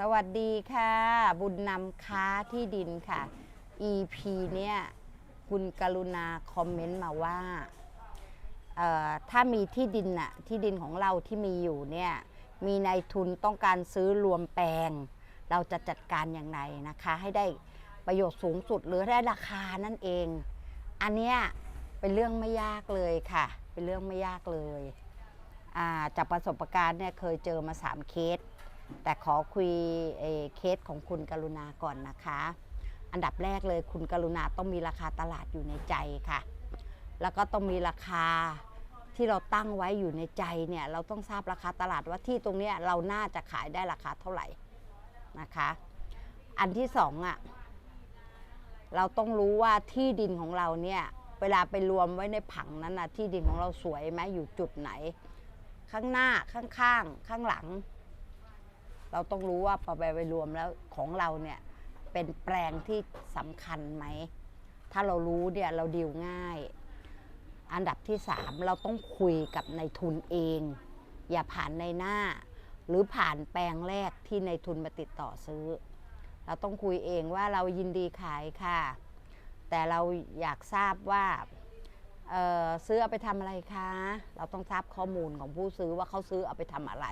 สวัสดีค่ะ บุญนำค้าที่ดินค่ะ EP เนี่ยคุณกรุณาคอมเมนต์มาว่าถ้ามีที่ดินน่ะที่ดินของเราที่มีอยู่เนี่ยมีนายทุนต้องการซื้อรวมแปลง เราจะจัดการอย่างไรนะคะ ให้ได้ประโยชน์สูงสุดหรือได้ราคานั่นเอง อันเนี้ยเป็นเรื่องไม่ยากเลยค่ะ เป็นเรื่องไม่ยากเลยาจากประสบการณ์เนี่ยเคยเจอมา 3 เคส แต่ขอคุยเเคสของคุณกรุณาก่อนนะคะ อันดับแรกเลยคุณกรุณาต้องมีราคาตลาดอยู่ในใจค่ะ แล้วก็ต้องมีราคาที่เราตั้งไว้อยู่ในใจเนี่ยเราต้องทราบราคาตลาดว่าที่ตรงเนี้ยเราน่าจะขายได้ราคาเท่าไหร่นะคะ อันที่สองอะเราต้องรู้ว่าที่ดินของเราเนี่ยเวลาไปรวมไว้ในผังนั้นนะที่ดินของเราสวยไหมอยู่จุดไหน ข้างหน้าข้างๆข้างหลัง เราต้องรู้ว่าพอไปไปรวมแล้วของเราเนี่ยเป็นแปลงที่สำคัญไหม ถ้าเรารู้เนี่ยเราดีลง่าย อันดับที่สามเราต้องคุยกับนายทุนเอง อย่าผ่านในหน้า หรือผ่านแปลงแรกที่นายทุนมาติดต่อซื้อ เราต้องคุยเองว่าเรายินดีขายค่ะ แต่เราอยากทราบว่าเออซื้อเอาไปทำอะไรคะ เราต้องทราบข้อมูลของผู้ซื้อว่าเขาซื้อเอาไปทำอะไร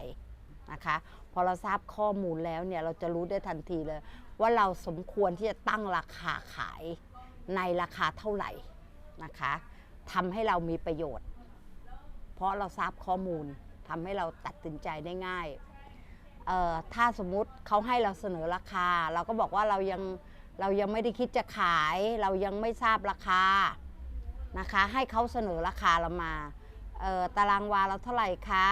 นะคะพอเราทราบข้อมูลแล้วเนี่ยเราจะรู้ได้ทันทีเลย ว่าเราสมควรที่จะตั้งราคาขายในราคาเท่าไหร่นะคะทำให้เรามีประโยชน์ เพราะเราทราบข้อมูลทำให้เราตัดสินใจได้ง่ายถ้าสมมุติเขาให้เราเสนอราคา เราก็บอกว่าเรายังเรายังไม่ได้คิดจะขาย เรายังไม่ทราบราคานะคะ ให้เขาเสนอราคาเรามาตารางวาเราเท่าไหร่คะ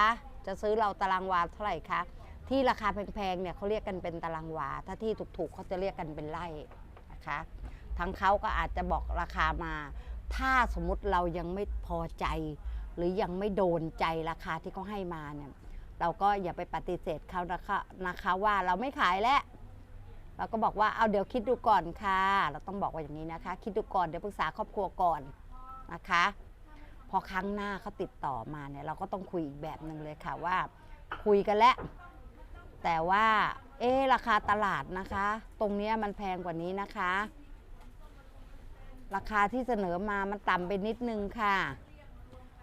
จะซื้อเราตารางวาเท่าไหร่คะที่ราคาแพงๆเนี่ยเขาเรียกกันเป็นตารางวา ถ้าที่ถูกๆเขาจะเรียกกันเป็นไร่นะคะทั้งเขาก็อาจจะบอกราคามา ถ้าสมมติเรายังไม่พอใจ หรือยังไม่โดนใจราคาที่เขาให้มาเนี่ยเราก็อย่าไปปฏิเสธเขานะคะนะคะว่าเราไม่ขายแล้วเราก็บอกว่าเอาเดี๋ยวคิดดูก่อนค่ะ เราต้องบอกว่าอย่างนี้นะคะ คิดดูก่อนเดี๋ยวปรึกษาครอบครัวก่อนนะคะ พอครั้งหน้าเขาติดต่อมาเนี่ยเราก็ต้องคุยอีกแบบหนึ่งเลยค่ะว่า คุยกันแล้วแต่ว่า เอ๊ราคาตลาดนะคะ ตรงเนี้ยมันแพงกว่านี้นะคะ ราคาที่เสนอมามันต่ำไปนิดนึงค่ะ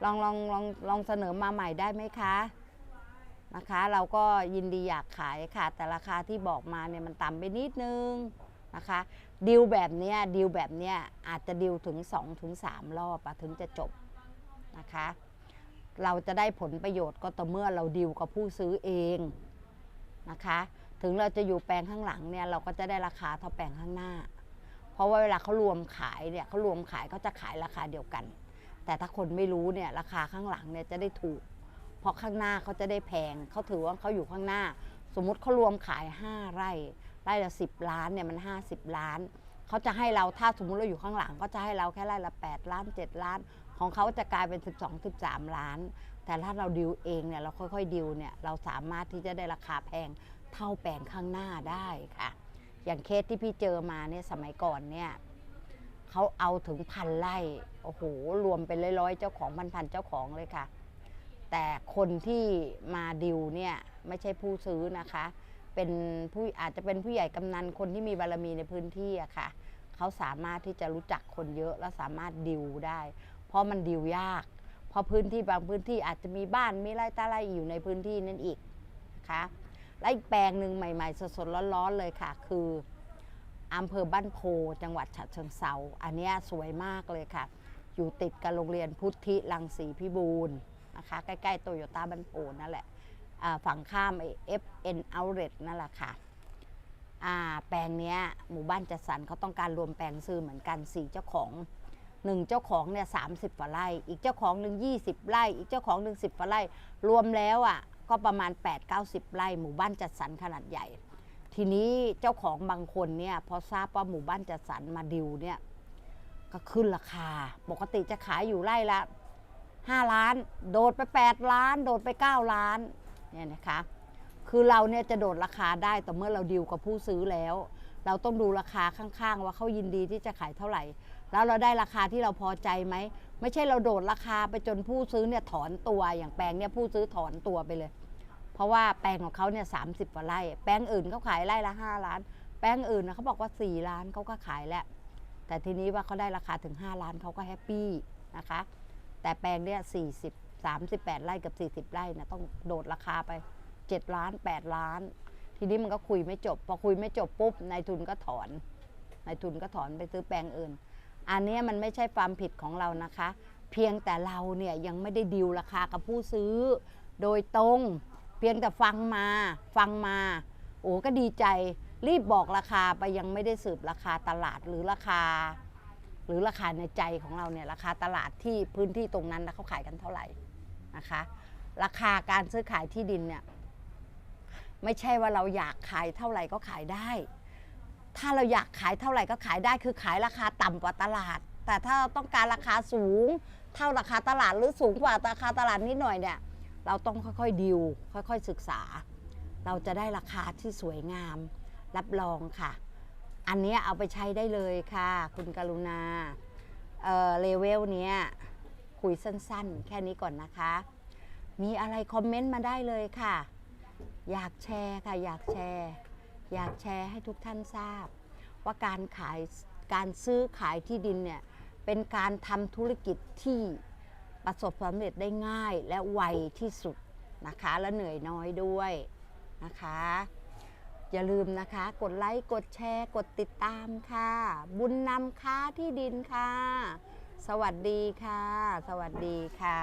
ลองลองลองลองเสนอมาใหม่ได้ไหมคะนะคะ เราก็ยินดีอยากขายค่ะ แต่ราคาที่บอกมาเนี่ยมันต่ำไปนิดนึงนะคะดีลแบบเนี้ยดีลแบบเนี้ยอาจจะดีลถึง2ถึง3รอบอะถึงจะจบ นะคะ เราจะได้ผลประโยชน์ก็ต่อเมื่อเราดีลกับผู้ซื้อเองนะคะ ถึงเราจะอยู่แปลงข้างหลังเนี่ยเราก็จะได้ราคาเท่าแปลงข้างหน้า เพราะว่าเวลาเขารวมขายเนี่ยเขารวมขายเขาจะขายราคาเดียวกัน แต่ถ้าคนไม่รู้เนี่ยราคาข้างหลังเนี่ยจะได้ถูก เพราะข้างหน้าเขาจะได้แพงเขาถือว่าเขาอยู่ข้างหน้า สมมุติเขารวมขาย 5 ไร่ไร่ละ10 ล้านเนี่ยมัน 50 ล้านเขาจะให้เราถ้าสมมุติเราอยู่ข้างหลัง ก็จะให้เราแค่ไร่ละ 8 ล้าน 7 ล้าน ของเขาจะกลายเป็น 12 13 ล้าน แต่ถ้าเราดิวเองเนี่ยเราค่อยๆดิวเนี่ยเราสามารถที่จะได้ราคาแพงเท่าแปลงข้างหน้าได้ค่ะ อย่างเคสที่พี่เจอมาเนี่ยสมัยก่อนเนี่ยเขาเอาถึงพันไร่โอ้โหรวมเป็นร้อยๆเจ้าของพันๆเจ้าของเลยค่ะ แต่คนที่มาดิวเนี่ยไม่ใช่ผู้ซื้อนะคะ เป็นผู้อาจจะเป็นผู้ใหญ่กำนันคนที่มีบารมีในพื้นที่อะค่ะเขาสามารถที่จะรู้จักคนเยอะและสามารถดิวได้ เพราะมันดิวยาก เพราะพื้นที่บางพื้นที่อาจจะมีบ้านมีไร่ตาไรอยู่ในพื้นที่นั่นอีกนะคะและอีกแปลงหนึ่งใหม่ ๆ สดๆร้อนๆเลยค่ะ คืออำเภอบ้านโพจังหวัดฉะเชิงเซาอันนี้สวยมากเลยค่ะ อยู่ติดกับโรงเรียนพุทธิรังสีพิบูลนะคะใกล้ๆโตโยต้าบ้านโพนั่นแหละฝั่งข้ามไอ้ FN Outlet นั่นแหละค่ะแปลงนี้หมู่บ้านจัดสรรเขาต้องการรวมแปลงซื้อเหมือนกันสี่เจ้าของ หนึ่งเจ้าของเนี่ยสามสิบกว่าไร่ อีกเจ้าของหนึ่งยี่สิบไร่ อีกเจ้าของหนึ่งสิบกว่าไร่ รวมแล้วอะก็ประมาณ 8 9 0 ไร่ หมู่บ้านจัดสรรขนาดใหญ่ ทีนี้เจ้าของบางคนเนี่ยพอทราบว่าหมู่บ้านจัดสรรมาดิวเนี่ยก็ขึ้นราคา ปกติจะขายอยู่ไร่ละ5ล้าน โดดไป 8 ล้าน โดดไป 9 ล้านเนี่ยนะคะคือเราเนี่ยจะโดดราคาได้แต่เมื่อเราดิวกับผู้ซื้อแล้ว เราต้องดูราคาข้างๆ ว่าเขายินดีที่จะขายเท่าไหร่ แล้วเราได้ราคาที่เราพอใจไหม ไม่ใช่เราโดดราคาไปจนผู้ซื้อเนี่ยถอนตัวอย่างแปลงเนี่ยผู้ซื้อถอนตัวไปเลย เพราะว่าแปลงของเขาเนี่ยสามสิบกว่าไร่ แปลงอื่นเขาขายไร่ละห้าล้าน แปลงอื่นนะเขาบอกว่าสี่ล้านเขาก็ขายแล้ว แต่ทีนี้ว่าเขาได้ราคาถึง5ล้านเขาก็แฮปปี้นะคะ แต่แปลงเนี่ย40 38ไร่กับ40ไร่นะต้องโดดราคาไป7ล้าน8ล้าน ทีนี้มันก็คุยไม่จบ พอคุยไม่จบปุ๊บนายทุนก็ถอนนายทุนก็ถอนไปซื้อแปลงอื่น อันนี้มันไม่ใช่ความผิดของเรานะคะ เพียงแต่เราเนี่ยยังไม่ได้ดีลราคากับผู้ซื้อ โดยตรง เพียงแต่ฟังมาฟังมา โอ้ก็ดีใจ รีบบอกราคาไปยังไม่ได้สืบราคาตลาดหรือราคา หรือราคาในใจของเราเนี่ยราคาตลาดที่พื้นที่ตรงนั้นนะเขาขายกันเท่าไหร่นะคะ ราคาการซื้อขายที่ดินเนี่ยไม่ใช่ว่าเราอยากขายเท่าไหร่ก็ขายได้ ถ้าเราอยากขายเท่าไหร่ก็ขายได้คือขายราคาต่ำกว่าตลาด แต่ถ้าเราต้องการราคาสูง เท่าราคาตลาดหรือสูงกว่าราคาตลาดนิดหน่อยเนี่ยเราต้องค่อยๆดิวค่อยๆศึกษา เราจะได้ราคาที่สวยงาม รับรองค่ะ อันนี้เอาไปใช้ได้เลยค่ะ คุณกรุณาเอ่อเลเวลเนี้ยคุยสั้นๆ แค่นี้ก่อนนะคะ มีอะไรคอมเมนต์มาได้เลยค่ะ อยากแชร์ค่ะ อยากแชร์ อยากแชร์ให้ทุกท่านทราบ ว่าการขายการซื้อขายที่ดินเนี่ยเป็นการทำธุรกิจที่ประสบความสำเร็จได้ง่ายและไวที่สุดนะคะ และเหนื่อยน้อยด้วยนะคะ อย่าลืมนะคะ กดไลค์กดแชร์ กดติดตามค่ะ บุญนำค้าที่ดินค่ะ สวัสดีค่ะ สวัสดีค่ะ